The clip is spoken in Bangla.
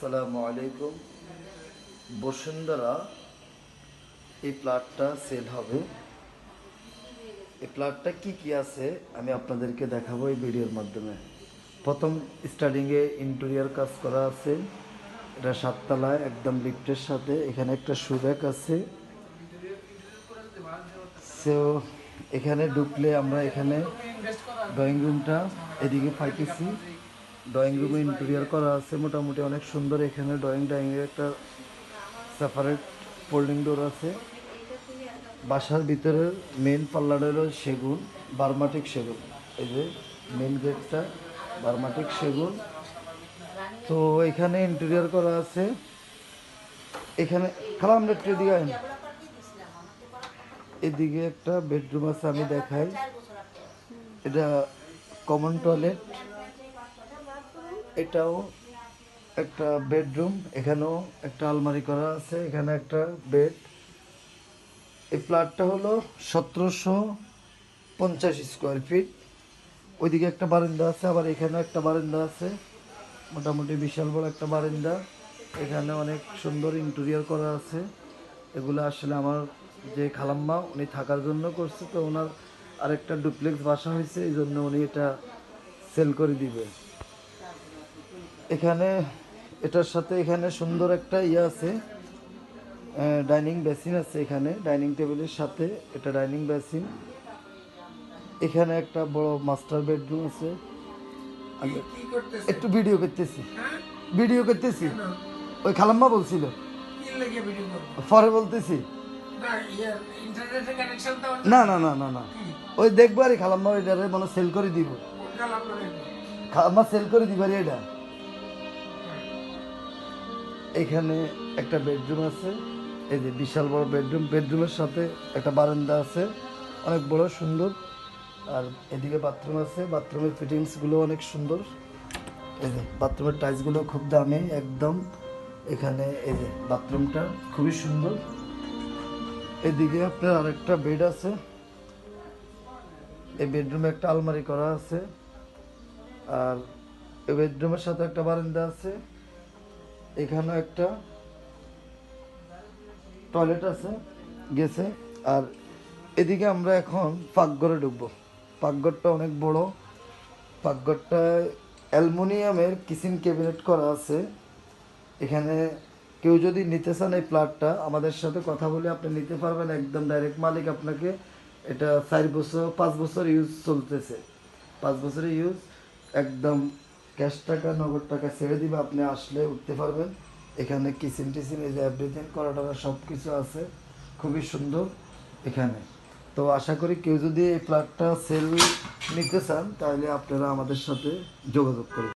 আসসালামু আলাইকুম। বসুন্ধরা, এই প্লাটটা সেল হবে। এই প্লাটটা কি কি আছে আমি আপনাদেরকে দেখাবো এই ভিডিওর মাধ্যমে। প্রথম স্টার্টিংয়ে ইন্টেরিয়ার কাজ করা আছে। এটা সাততলায়, একদম লিফটের সাথে। এখানে একটা সুব্যাক আছে। সো এখানে ঢুকলে আমরা এখানে ড্রয়িং রুমটা এদিকে পাইতেছি। ড্রয়িং রুমে ইন্টেরিয়ার করা আছে। মোটামুটি অনেক সুন্দর এখানে ড্রয়িং ডাইংয়ের একটা সেপারেট ফোল্ডিং ডোর আছে। বাসার ভিতরে মেন পাল্লাটা হলো সেগুন বার্মাটিক সেগুন। এই যে মেন গেটটা বার্মাটিক সেগুন। তো এখানে ইন্টেরিয়ার করা আছে। এখানে খালা, আমরা একটু এদিকে। এদিকে একটা বেডরুম আছে, আমি দেখাই। এটা কমন টয়লেট এটাও একটা বেডরুম, এখানেও একটা আলমারি করা আছে, এখানে একটা বেড। এই ফ্ল্যাটটা হলো সতেরোশো পঞ্চাশ স্কোয়ার ফিট। ওইদিকে একটা বারান্দা আছে, আবার এখানে একটা বারান্দা আছে। মোটামুটি বিশাল বড় একটা বারান্দা। এখানে অনেক সুন্দর ইন্টেরিয়ার করা আছে। এগুলো আসলে আমার যে খালাম্মা, উনি থাকার জন্য করছে, তো ওনার আরেকটা ডুপ্লেক্স বাসা হয়েছে, এই জন্য উনি এটা সেল করে দিবে। এখানে এটার সাথে এখানে সুন্দর একটা ইয়ে আছে ডাইনিং বেসিন আছে এখানে ডাইনিং টেবিলের সাথে এটা ডাইনিং বেসিন। এখানে একটা বড় মাস্টার বেডরুম আছে। একটু ভিডিও করতেছি। হ্যাঁ? ভিডিও করতেছি? ওই খালাম্মা বলছিল। পরে বলতেছি। না তো না না না না না। ওই দেখব আর খালাম্মা এটারে মানে সেল করে দিব। খালাম্মা সেল করে দিবারি এটা। এখানে একটা বেডরুম আছে। এই যে বিশাল বড় বেডরুম বেডরুমের সাথে একটা বারান্দা আছে। অনেক বড়, সুন্দর। আর এদিকে বাথরুম আছে। বাথরুমের ফিটিংসগুলো অনেক সুন্দর। এই যে বাথরুমের টাইলসগুলো খুব দামি, একদম। এখানে এই যে বাথরুমটা খুবই সুন্দর। এদিকে আপনার আরেকটা বেড আছে। এই বেডরুমে একটা আলমারি করা আছে। আর এই বেডরুমের সাথে একটা বারান্দা আছে। এখানেও একটা টয়লেট আছে, গেছে। আর এদিকে আমরা এখন পাকঘরে ঢুকবো। পাকঘরটা অনেক বড়। পাকঘরটা অ্যালুমিনিয়ামের কিচেন ক্যাবিনেট করা আছে। এখানে কেউ যদি নিতে চান এই প্লাটটা আমাদের সাথে কথা বলে আপনি নিতে পারবেন। একদম ডাইরেক্ট মালিক আপনাকে এটা চার বছর, পাঁচ বছর ইউজ চলতেছে। পাঁচ বছরের ইউজ একদম ক্যাশ টাকা নগদ টাকা ছেড়ে দিবে। আপনি আসলে উঠতে পারবেন। এখানে কিচেন টিচেন, এই যে এভরিথিং করা টাকা সব কিছু আছে। খুবই সুন্দর এখানে। তো আশা করি কেউ যদি এই প্লাটটা সেল নিতে চান, তাহলে আপনারা আমাদের সাথে যোগাযোগ করবেন